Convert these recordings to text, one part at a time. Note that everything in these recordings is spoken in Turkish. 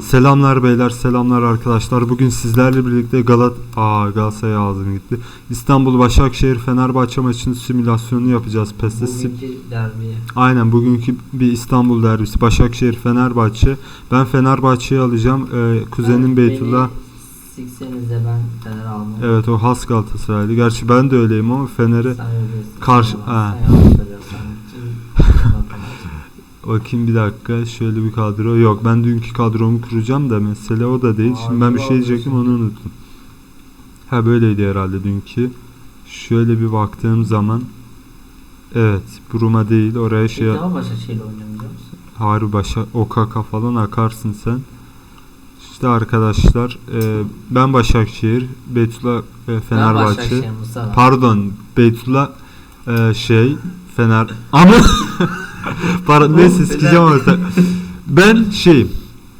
Selamlar beyler, selamlar arkadaşlar. Bugün sizlerle birlikte Galat Aa Galatasaray ağzım gitti. İstanbul Başakşehir Fenerbahçe maçının simülasyonunu yapacağız. PES'te Bugünkü derbiye. Aynen bugünkü bir İstanbul derbisi Başakşehir Fenerbahçe. Ben Fenerbahçe'yi alacağım. Ee, kuzenim Beytullah. Beni sikseniz de ben Fener almam. Evet o has Galatasaraylı. Gerçi ben de öyleyim ama Fener'e Sen. Karşı- Sen bakayım bir dakika. Şöyle bir kadro. Yok ben dünkü kadromu kuracağım da mesele o da değil. Şimdi ben bir şey diyecektim onu unuttum. Ha böyleydi herhalde dünkü. Şöyle bir baktığım zaman Evet, Bruma değil. Oraya şey Başakşehir'le oynuyorum biliyor musun? Harbi başa Okaka falan akarsın sen. İşte arkadaşlar e, ben Başakşehir, Beytullah e, Fenerbahçe. Pardon, Beytullah e, şey Fener ama Pardon neyse sikeceğim artık. Ben şeyim,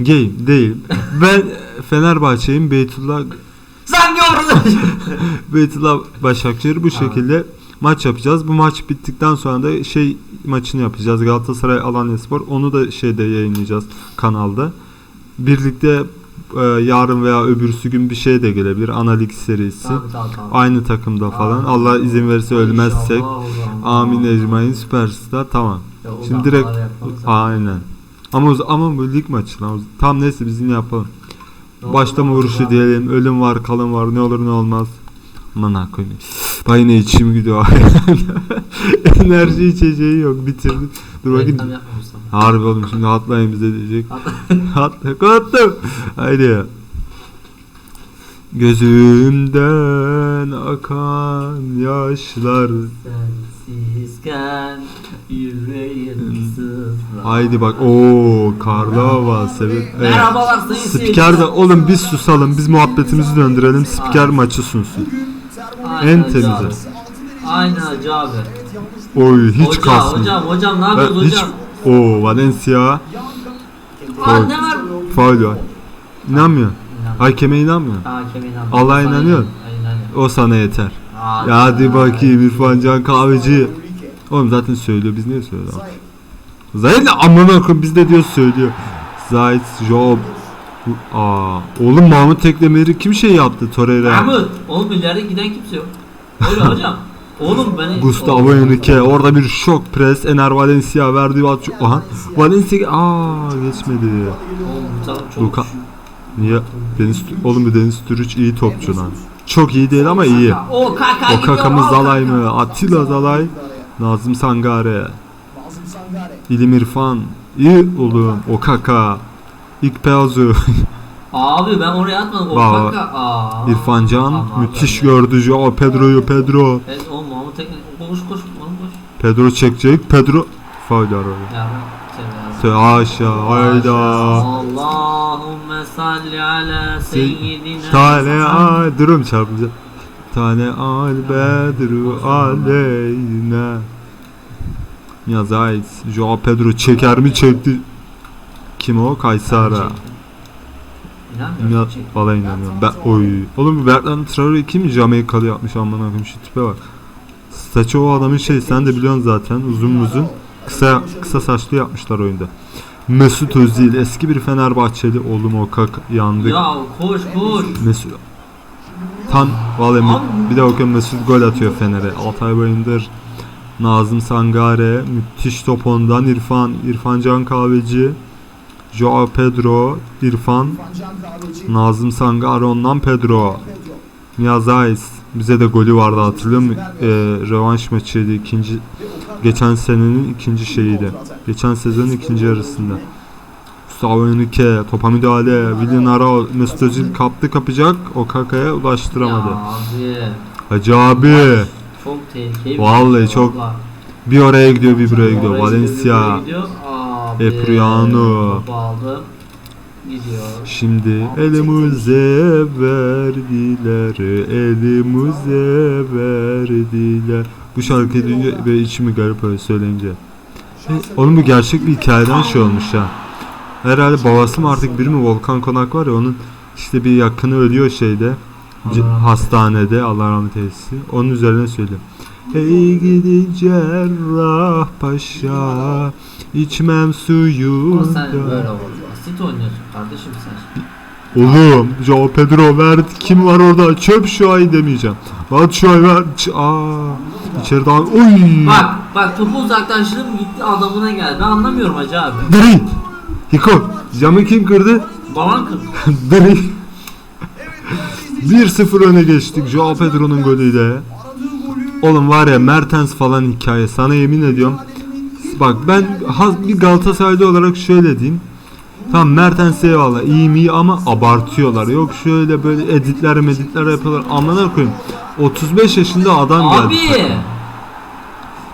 gayim değilim. Ben Fenerbahçe'yim, Beytullah gördün. Beytullah Başakşehir bu şekilde maç yapacağız. Bu maç bittikten sonra da şey maçını yapacağız. Galatasaray Alanyaspor. Onu da şeyde yayınlayacağız kanalda. Birlikte e, yarın veya öbürsü gün bir şey de gelebilir. Analik serisi. Tabii, tabii, tabii. Aynı takımda falan. Aa, Allah izin verirse ölmezsek. Amin ecmain süperstar. Tamam. Ya o Şimdi direkt aynen. Ama ama bu lig maçı lan. Tam neyse biz yine yapalım. Ne Başlama vuruşu olur. diyelim. Ölüm var, kalım var. Ne olur ne olmaz. Aman koyayım. Bay yine içim gidiyor. Enerji içeceği yok. Bitirdim. Dur bakayım. Harbi oğlum şimdi hatlayın bize diyecek. Hatla. Kapattım. Haydi ya. Gözümden akan yaşlar. Sensizken yüreğim. Haydi bak. Oo karlı hava. Sebep. Evet. Merhabalar sayın Spiker de oğlum biz susalım. Biz muhabbetimizi döndürelim. Spiker maçı sunsun. En temizi. Aynen Hacı abi. Oy hiç hocam, kasmıyor. hocam, hocam ne yapıyorsun hiç hocam? o Valencia Aa ne var? faul var. İnanmıyor. Hakeme inanmıyor. Hakeme inanmıyor. Allah'a Sana inanıyor. O sana yeter. Hadi bakayım İrfan Can Kahveci. Oğlum zaten söylüyor. Biz niye söylüyoruz? Zahid de amına koyayım biz de diyor söylüyor. Zahid Job. Aa, oğlum Mahmut Tekdemir'i kim şey yaptı Torreira? Mahmut. Oğlum ileride giden kimse yok. Öyle hocam. Oğlum beni... Gustavo Henrique orada bir şok pres Ener Valencia verdi bir atış. Aha Valencia aa geçmedi. Oğlum bu taraf çok... Luka niye Deniz oğlum bu Deniz Türüç iyi topçu lan. Çok iyi değil ama iyi. O kakamız Zalay mı? Atilla Zalay. Nazım Sangare. İlim İrfan. İyi oğlum. O kaka. İkpeazu. Abi ben oraya atmadım. O Vay. kaka. Aa. İrfan Can. Aman Müthiş Allah'ım. gördü. Jo Pedro'yu Pedro. Evet oğlum Mahmut Tekne... Koş koş. Pedro çekecek. Pedro. Faul orada. Ya aşağı. Hayda. Allahümme salli ala seyyidina Tane ay durum çarpınca. Tane al bedru aleyna. Ya Zayt, Joao Pedro çeker mi çekti? Kim o? Kaysara. İnanmıyorum. Ya, valla inanmıyorum. Ben, oy. Oğlum bu Bertrand Traore kim Jamaikalı yapmış amına koyayım şu tipe bak. Saçı o adamın şey sen de biliyorsun zaten uzun uzun. Kısa kısa saçlı yapmışlar oyunda. Mesut Özil eski bir Fenerbahçeli oğlum o kak yandık. Ya koş koş. Mesut Tan mi- bir de bakın Mesut gol atıyor Fener'e. Altay Bayındır, Nazım Sangare, müthiş top ondan İrfan, İrfan Can Kahveci, Joao Pedro, İrfan, Nazım Sangare ondan Pedro. Niyaz Ais bize de golü vardı hatırlıyor musun? Ee, rövanş maçıydı ikinci geçen senenin ikinci şeyiydi. Geçen sezonun ikinci yarısında. Henrique topa müdahale. Mesut Özil kaptı kapacak. O kakaya ulaştıramadı. Ya abi. Hacı abi. Çok tehlikeli. Vallahi çok vallahi. Bir oraya gidiyor bir buraya gidiyor. Valencia. Abi. Epriano. Gidiyor. Şimdi elimize verdiler. Elimize verdiler. Bu şarkıyı duyunca böyle içimi garip öyle söyleyince. E, Oğlum bu gerçek bir hikayeden şey olmuş ha. Herhalde babası mı artık biri mi Volkan Konak var ya onun işte bir yakını ölüyor şeyde. C- hastanede Allah rahmet eylesin. Onun üzerine söylüyor. Ey gidi cerrah paşa içmem Ama suyu sen da. böyle oldu. basit oynuyorsun kardeşim sen. Oğlum Joao Pedro verdi. Kim var orada? Çöp şu ay demeyeceğim. Bak şu ay ver. Ç- Aa, içeride. Oy. Bak bak topu uzaklaştırdım gitti adamına geldi. Ben anlamıyorum hacı abi. Dri. Hiko. Camı kim kırdı? Baban kırdı. Dri. 1-0 öne geçtik Joao Pedro'nun golüyle. Oğlum var ya Mertens falan hikaye. Sana yemin ediyorum. Bak ben bir Galatasaraylı olarak şöyle diyeyim. Tamam Mertens eyvallah iyi mi iyi ama abartıyorlar. Yok şöyle böyle editler meditler yapıyorlar. Amına koyayım. 35 yaşında adam geldi. Abi.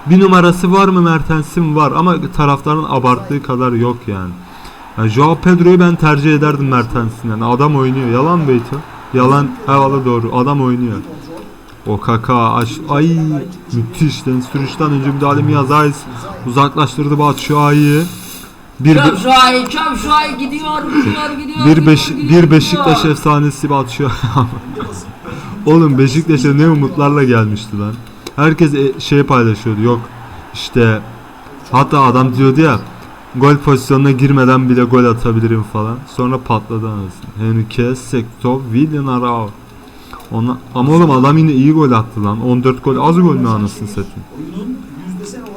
Bir numarası var mı Mertens'in var ama taraftarın abarttığı kadar yok yani. Yani Joao Pedro'yu ben tercih ederdim Mertens'in yani adam oynuyor. Yalan mı Beyto? Yalan. Eyvallah doğru. Adam oynuyor. O kaka aş ay müthiş Deniz Sürüş'ten önce müdahale Miyaz Ayz uzaklaştırdı Batshuayi'yi. Bir, Köp şu ay, köp şu ay gidiyor, gidiyor, gidiyor. bir, beş, gidiyor, bir Beşiktaş gidiyor. efsanesi Batshuayi. Oğlum Beşiktaş'a ne umutlarla gelmişti lan. Herkes e, şey paylaşıyordu. Yok işte hatta adam diyordu ya gol pozisyonuna girmeden bile gol atabilirim falan. Sonra patladı anasını. Henrique, Sekto, Willian Arao. Ona, ama oğlum adam yine iyi gol attı lan. 14 gol az gol mü anasını satayım.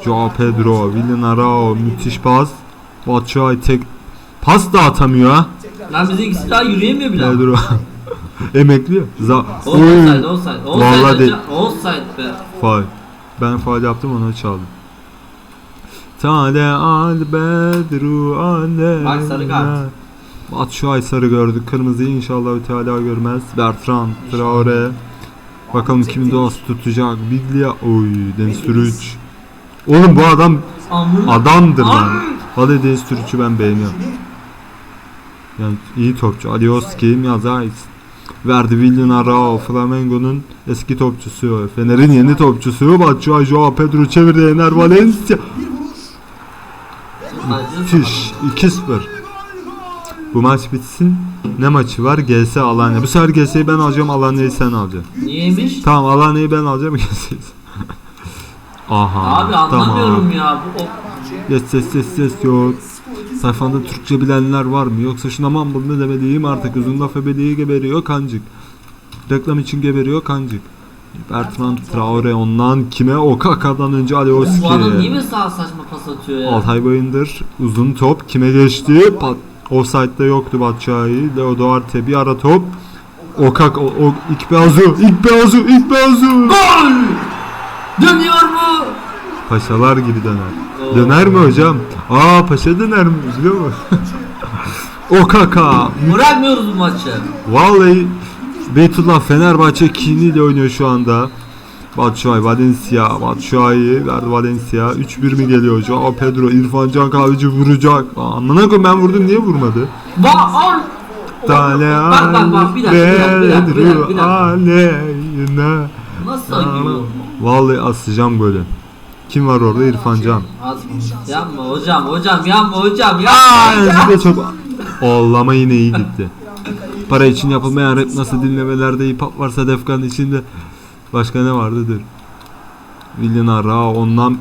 Joao Pedro, Willian Arao müthiş pas. Batshuayi tek pas da atamıyor ha. Lan bize ikisi daha yürüyemiyor bile. Pedro. Emekli. Za Offside, offside. Vallahi Offside, değil. hacı. offside be. Faul. Ben faul yaptım ona çaldım. Tale al bedru ale. Bak sarı kart. At şu ay sarı gördük. Kırmızıyı inşallah Teala görmez. Bertrand, Traore. Bakalım kim dost tutacak. Biglia. Oy Deniz Sürüç. Oğlum bu adam adamdır lan. Hadi Deniz Sürüç'ü ben beğeniyorum. Yani iyi topçu. Alioski, Yazayis. Verdi Willian Arao, Flamengo'nun eski topçusu. Fener'in yeni topçusu. Batshuayi, Joao Pedro çevirdi. Ener Valencia. Müthiş. 2-0. Bu maç bitsin. Ne maçı var? GS Alanya. Bu sefer GS'yi ben alacağım. Alanya'yı sen alacaksın. Niyeymiş? Tamam Alanya'yı ben alacağım. GS'yi. Aha. Abi anlamıyorum ya. Bu o... Yes yes yes yes yok. Sayfanda Türkçe bilenler var mı? Yoksa şuna mambul ne demeliyim artık uzun laf ebeliği geberiyor kancık. Reklam için geberiyor kancık. Bertrand Traore ondan kime? Okaka'dan önce Bu adam niye Alioski. mi sağ saçma pas atıyor ya? Altay Bayındır uzun top kime geçti? Pat Offside'da yoktu Batshuayi. Leo Duarte bir ara top. Okak o, o İkbeazu, İkbeazu, İkbeazu. Gol! Dönüyor mu? Paşalar gibi döner. Oo. Döner mi hocam? Aa paşa döner mi biliyor musun? Okaka. Bırakmıyoruz bu maçı. Vallahi Beytullah Fenerbahçe kiniyle oynuyor şu anda. Batshuayi, Valencia, Batshuayi verdi Valencia. 3-1 mi geliyor? Joao Pedro, İrfan Can Kahveci vuracak. Amına koyayım ben vurdum niye vurmadı? Va al. Tale Bak bak bak bir dakika bir dakika bir dakika bir dakika. Nasıl acıyor? Vallahi asacağım golü. Kim var orada? İrfan Can. Yapma hocam hocam yapma hocam ya. Aa, bir de çok Ollama yine iyi gitti. Para için yapılmayan rap nasıl dinlemelerde hip hop varsa Defkan içinde başka ne vardı dur. Willian Ara ondan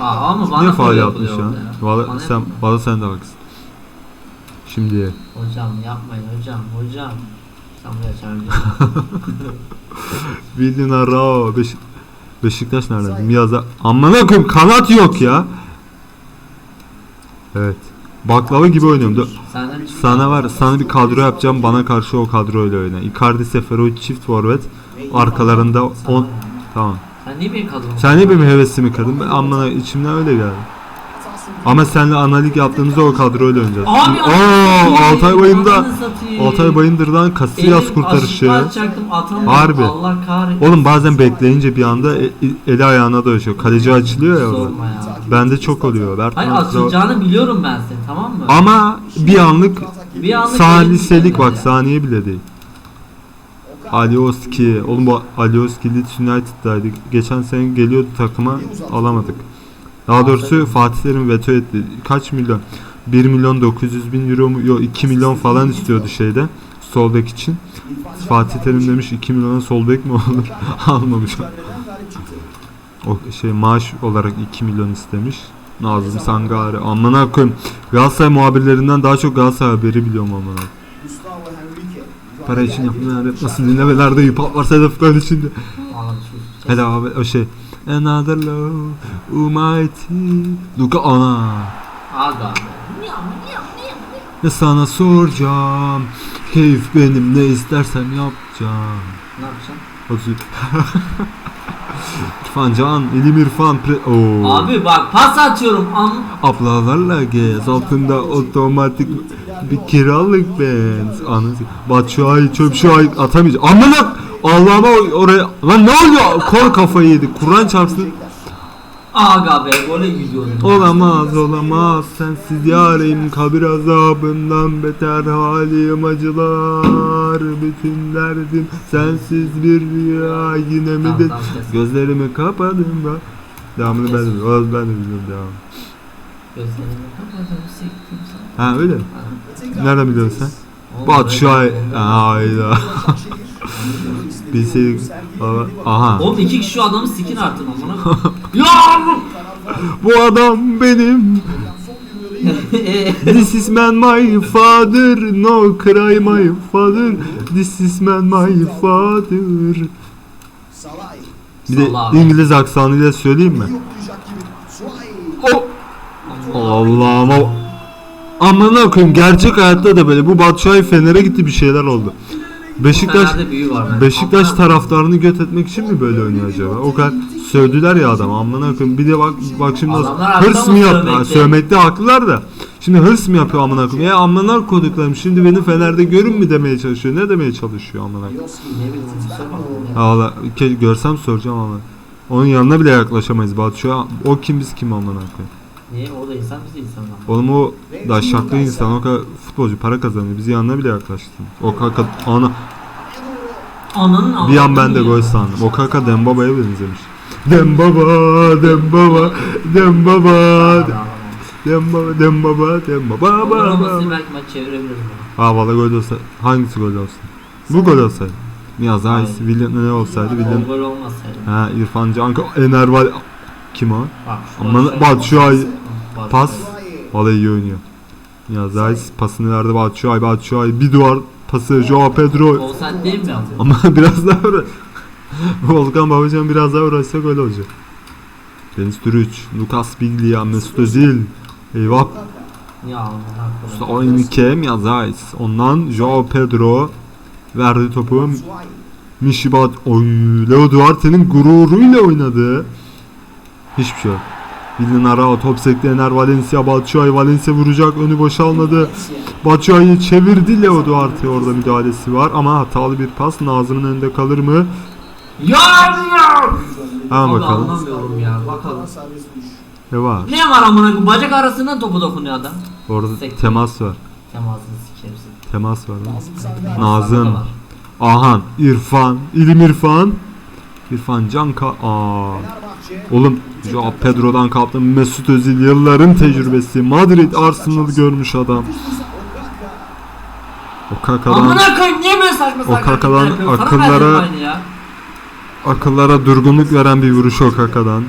Aa, ama bana niye faal yapmış ya? Valla Bana sen valla sen de haklısın. Şimdi Hocam yapmayın hocam hocam. Sen buraya çağırıyorsun. Willian Ara Beş Beşiktaş nerede? Miyaza Amına koyayım kanat yok ya. Evet. Baklava gibi oynuyorum. Sana var, sana bir kadro yapacağım. Bana karşı o kadroyla oyna. Icardi, Seferovic çift forvet. Arkalarında 10 Tamam. Sen niye benim kadromu? Sen niye benim hevesimi kırdın? Ben amına içimden öyle geldi. Ama seninle analik yaptığımızda o kadroyla oynayacağız. Abi Aa, Altay Bayındır. Altay Bayındır'dan Casillas Elim kurtarışı. Harbi. Allah kahretsin. Oğlum bazen bekleyince bir anda e- eli ayağına dolaşıyor. Kaleci açılıyor ya orada. Sorma ya. Bende çok oluyor. Hayır Bertrand Traore- açılacağını biliyorum ben senin tamam mı? Ama bir anlık bir anlık saniyelik bak saniye bile değil. Alioski. Oğlum bu Alioski Leeds United'daydı. Geçen sene geliyordu takıma alamadık. Daha doğrusu Fatih Terim veto etti. Kaç milyon? 1 milyon 900 bin euro mu? Yok 2 milyon falan istiyordu şeyde. Sol bek için. Fatih Terim demiş 2 milyona sol bek mi olur? Almamış. O şey maaş olarak 2 milyon istemiş. Nazım Sangare. Amına koyayım. Galatasaray muhabirlerinden daha çok Galatasaray haberi biliyorum amına. Para için yapılan rap nasıl dinlemelerde hip hop varsa hedefler içinde. Anladım sus. Hele abi o şey. Another love, almighty. Luka ana. Aga. Ne sana soracağım. Keyif benim ne istersem yapacağım. Ne yapacaksın? İrfan Can, İlim İrfan. Pre- Oo. Abi bak pas atıyorum. Am Ablalarla gez altında otomatik bir kiralık benz. Anı Batshuayi çöp şu ay atamayacak. Amına Allah'ıma oraya lan ne oluyor? Kol kafayı yedi. Kur'an çarpsın. Aga be gole gidiyorum. Olamaz olamaz. Sensiz yarim kabir azabından beter halim acılar. Bütün derdim sensiz bir rüya. Yine mi de tamam, gözlerimi kapadım ben devamını ben de biliyorum ben de biliyorum devam. Gözlerimi kapadım siktim sana. ha öyle mi? Nereden biliyorsun sen? Şu ay öyle- hayda bilseydik aha Oğlum iki kişi şu adamı sikin artık amına. ya! bu adam benim This is man my father No cry my father This is man my father Bir de. İngiliz aksanıyla söyleyeyim mi? O Allah'ım Amına koyayım gerçek hayatta da böyle bu Batshuayi Fener'e gitti bir şeyler oldu. Beşiktaş Fener'de büyü var. bence. Beşiktaş Amına- taraftarını göt etmek için mi böyle oynuyor acaba? O kadar sövdüler ya adam amına koyayım. Bir de bak bak şimdi nasıl Adamlar haklı hırs ama mı yapıyor? sövmekte. Sövmekte haklılar da. Şimdi hırs mı yapıyor amına koyayım? Ya amına koduklarım şimdi beni Fener'de görün mü demeye çalışıyor? Ne demeye çalışıyor amına koyayım? Ne bileyim ke- görsem soracağım ama. Onun yanına bile yaklaşamayız Batu şu an. O kim biz kim amına koyayım? Niye? O da insan biz de insan lan. Oğlum o daşaklı insan o kadar futbolcu para kazanıyor. Bizi yanına bile yaklaştı. O kaka ana Ananın Bir an ben de gol sandım. O kaka Dembaba'ya benzemiş. Dembaba, Dembaba, Dembaba. Dembaba, Dembaba, Dembaba, Olur baba. olmasın belki maç çevirebiliriz. Aa valla gol olsa hangisi gol olsun? Bu gol olsaydı. Miyaz Ais, Hayır. William ne olsaydı William. gol olmasaydı. Ha İrfan Canka, Ener Val... Kim o? Bak şu Aman, bak şu ay- Pas. şöyle. Valla iyi oynuyor. Miyaz Ais pasını verdi Batshuayi, Batshuayi bir duvar pası Joao Pedro. Offside değil mi? Ama biraz daha uğra- Volkan Babacan biraz daha uğraşsa gol olacak. Deniz Türüç, Lucas Biglia, Mesut Özil. Eyvah. Ya hakkı. aynı Kem Yazayis. Ondan Joao Pedro verdi topu. Mishibat. Oy, Leo Duarte'nin gururuyla oynadı. Hiçbir şey yok. Bilin Arao top sekti Ener Valencia Batshuayi Valencia vuracak önü boşalmadı. Batshuayi çevirdi Leo Duarte orada müdahalesi var ama hatalı bir pas Nazım'ın önünde kalır mı? Ya ya! Vallahi bakalım. anlamıyorum ya bakalım. Ne var? Ne var amına koyayım? Bacak arasından topu dokunuyor adam. Orada Sekti. temas var. Temasını sikerim. Temas var. Nazım. var. Ahan, İrfan, İlim İrfan. İrfan Canka. Aa. Oğlum Joao Pedro'dan kaptım. Mesut Özil yılların tecrübesi. Madrid Arsenal görmüş adam. O kakadan Amına koyayım niye böyle saçma sapan kakadan hareketler yapıyorsun? Sana akıllara- verdim aynı ya. akıllara durgunluk veren bir vuruş o kakadan.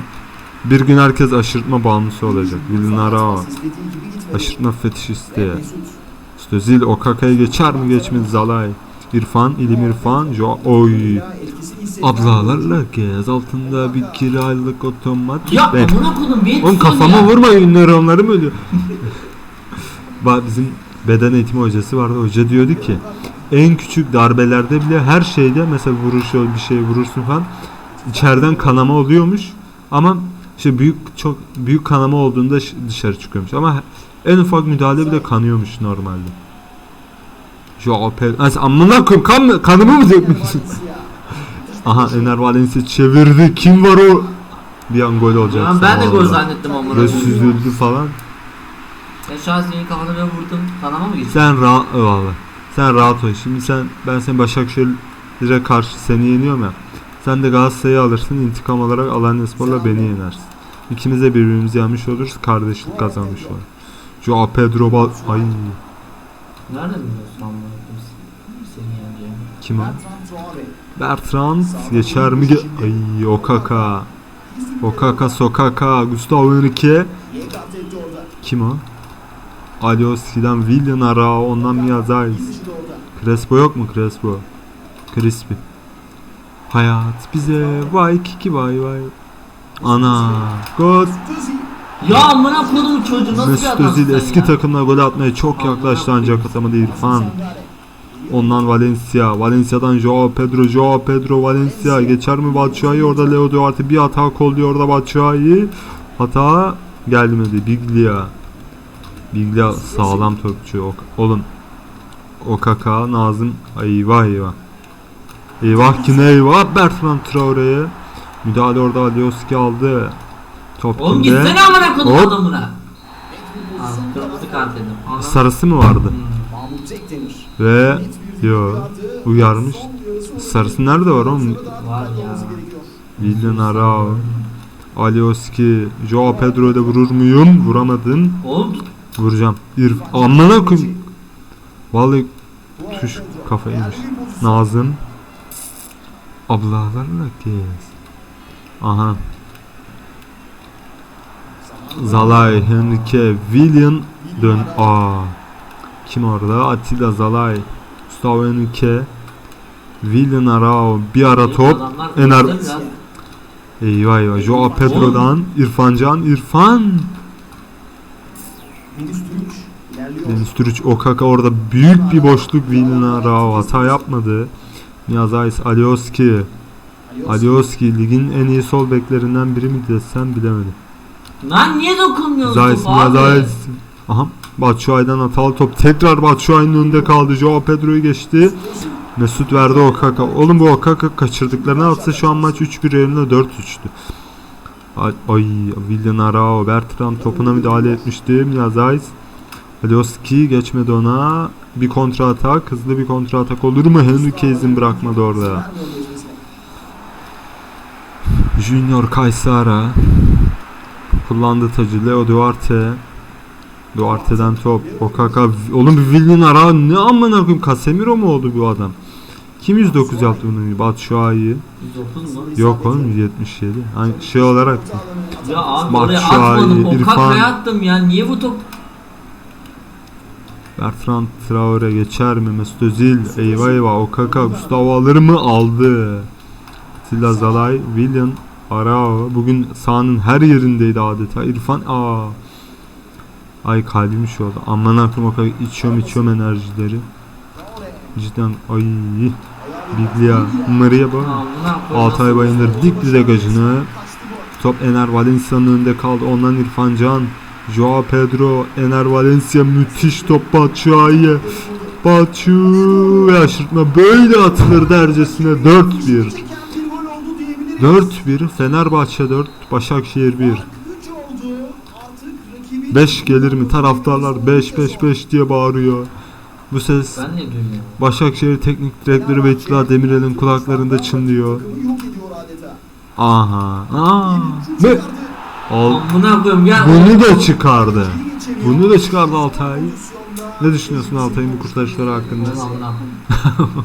Bir gün herkes aşırtma bağımlısı olacak. Bilin Arao. Aşırtma fetişisti. Mesut Özil o kakayı geçer mi geçmez Zalay. İrfan, İlim İrfan, Jo Oy. Ablalarla gez altında bir kiralık otomatik. Ya Ben- amına koydum bir Oğlum kafama vurmayın nöronlarım ölüyor. Bak bizim beden eğitimi hocası vardı. Hoca diyordu ki en küçük darbelerde bile her şeyde mesela vuruş bir şey vurursun falan içeriden kanama oluyormuş. Ama işte büyük çok büyük kanama olduğunda dışarı çıkıyormuş. Ama en ufak müdahale bile kanıyormuş normalde. Mesela amına koyayım kan mı, kanımı mı dökmüşsün? Aha Ener Valencia çevirdi. Kim var o? Bir an gol olacak. Ya ben de gol zannettim amına Ve koyayım. süzüldü falan. An senin kafana böyle vurdum. Kanama mı gitti? Sen rahat valla. Sen rahat ol. Şimdi sen ben seni Başakşehir'e karşı seni yeniyorum ya. Sen de Galatasaray'ı alırsın. intikam olarak Alanyaspor'la beni yenersin. İkimiz de birbirimizi yenmiş oluruz. Kardeşlik kazanmış olur. Joao Pedro bal... Ay Nereden biliyorsun amına koyayım? Seni yeneceğim. kim o? Bertrand geçer mi? Ay Okaka. Okaka Sokaka. Gustavo Henrique. Kim o? Alioski'den Willian Arao ondan Miyazais. Crespo yok mu Crespo? Crispy. Hayat bize vay kiki vay vay. Ana. Gol. Ya amına koydum çocuğu nasıl Mesut Özil eski ya? takımına gol atmaya çok yaklaştı ancak atamadı İrfan. Ondan Valencia. Valencia'dan Joao Pedro. Joao Pedro Valencia. Geçer mi Batshuayi? Orada Leo Duarte bir hata kolluyor orada Batshuayi. Hata gelmedi. Biglia. Biglia sağlam topçu. O- Oğlum. Okaka, Nazım. Eyvah eyvah. Eyvah ki ne eyvah. Bertrand Traore'ye. Müdahale orada Alioski aldı. Top Oğlum kimde? gitsene amına koydum Hop. adamına. Sarısı mı vardı? Hmm. Ve yo uyarmış. Sarısı nerede var oğlum? Var ya. Willian Arao, Alioski, Joao Pedro ile vurur muyum? Vuramadın. Oğlum Vuracağım. İrf amına koyayım. Vallahi tuş kafayı yemiş. Nazım. Ablalarla kez. Aha. Zalay, Henrique, William dön. Aa. Kim orada? Atilla Zalay. Gustavo Henrique. William Arao bir ara top. Ener. Eyvah eyvah. Joao Pedro'dan İrfan Can. İrfan. Deniz Türüç Okaka orada büyük bir boşluk Vilna Rao hata yapmadı. Niyazais Alioski. Alioski ligin en iyi sol beklerinden biri mi desem bilemedim. Lan niye dokunmuyorsun Zayis abi? Niyazais. Aha Batshuayi'den hatalı top tekrar Batshuayi'nin önünde kaldı. Joao Pedro'yu geçti. Mesut verdi Okaka. Oğlum bu Okaka kaçırdıklarını atsa şu an maç 3-1 yerine 4-3'tü. Ay, ay Willian Arao Bertrand topuna müdahale etmişti. Niyazais Alioski geçmedi ona. Bir kontra atak. Hızlı bir kontra atak olur mu? Henrique izin bırakmadı orada. Junior Kaysara kullandı tacı Leo Duarte Duarte'den top Okaka oğlum bir Willian ara ne amına koyayım Casemiro mu oldu bu adam kim 109 yaptı bunu Batshuayi 109 mu? yok oğlum 177 hani şey olarak Ya abi oraya atmadım. O İrfan- kakaya attım ya. Niye bu top? Bertrand Traore geçer mi Mesut Özil eyvah eyvah Okaka Gustavo alır mı aldı Silla Zalay William Arao bugün sahanın her yerindeydi adeta İrfan aa Ay kalbim şu oldu aman akım o kadar içiyorum içiyorum enerjileri Cidden ay Biglia Maria bak. Altay Bayındır dikti degajını Top Ener Valencia'nın önünde kaldı. Ondan İrfan Can. Joao Pedro. Ener Valencia müthiş top Batshuayi'ye. Batshuayi aşırtma böyle atılır dercesine 4-1. Çeken bir gol oldu diyebiliriz. 4-1 Fenerbahçe 4 Başakşehir 1 Üç oldu. Artık rakibi 5 gelir mi taraftarlar 5 5 5 diye bağırıyor. Bu ses Ben ne duymuyorum? Başakşehir Teknik Direktörü Beytullah Demirel'in kulaklarında çınlıyor. Aha. Aa. Ne? Al. Amına koyayım ya. Bunu da çıkardı. Bunu da çıkardı Altay. Ne düşünüyorsun Altay'ın bu kurtarışları hakkında? Amına koyayım.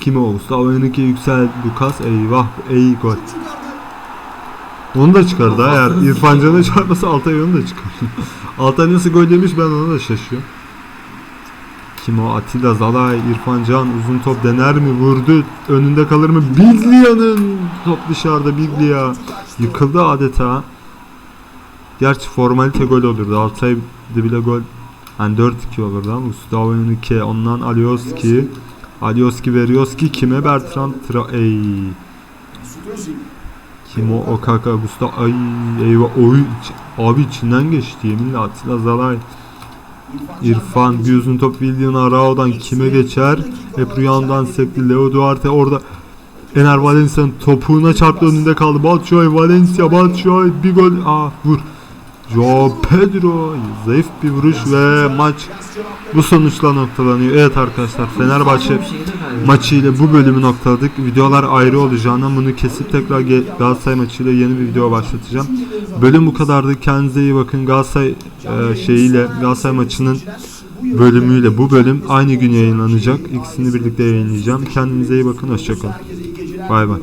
Kim o? Gustavo Henrique yüksel Lucas eyvah ey gol. Onu da çıkardı ha eğer İrfan Can'a çarpmasa Altay onu da çıkardı. Altay nasıl gol yemiş ben ona da şaşıyorum. Kim o? Atilla Zalay, İrfan Can uzun top dener mi? Vurdu. Önünde kalır mı? Biglia'nın top dışarıda Biglia. Yıkıldı adeta. Gerçi formalite gol olurdu. Altay'da bile gol. Yani 4-2 olurdu ama Gustavo Henrique ondan Alioski. Alioski Verioski kime? Bertrand Tra... Ey. Kim o? Okaka, Gustavo... Ay eyvah. Oy. Abi içinden geçti yeminle Atilla Zalay. İrfan bir top William Arao'dan kime geçer? Hep rüyamdan sekti. Leo Duarte orada Ener Valencia'nın topuğuna çarptı önünde kaldı. Batshuayi Valencia Batshuayi bir gol. Aa vur. Joao Pedro zayıf bir vuruş ve maç bu sonuçla noktalanıyor. Evet arkadaşlar Fenerbahçe maçıyla bu bölümü noktaladık. Videolar ayrı olacağına bunu kesip tekrar Galatasaray maçıyla yeni bir video başlatacağım. Bölüm bu kadardı. Kendinize iyi bakın. Galatasaray e, şeyiyle Galatasaray maçının bölümüyle bu bölüm aynı gün yayınlanacak. İkisini birlikte yayınlayacağım. Kendinize iyi bakın. Hoşçakalın. Bay bay.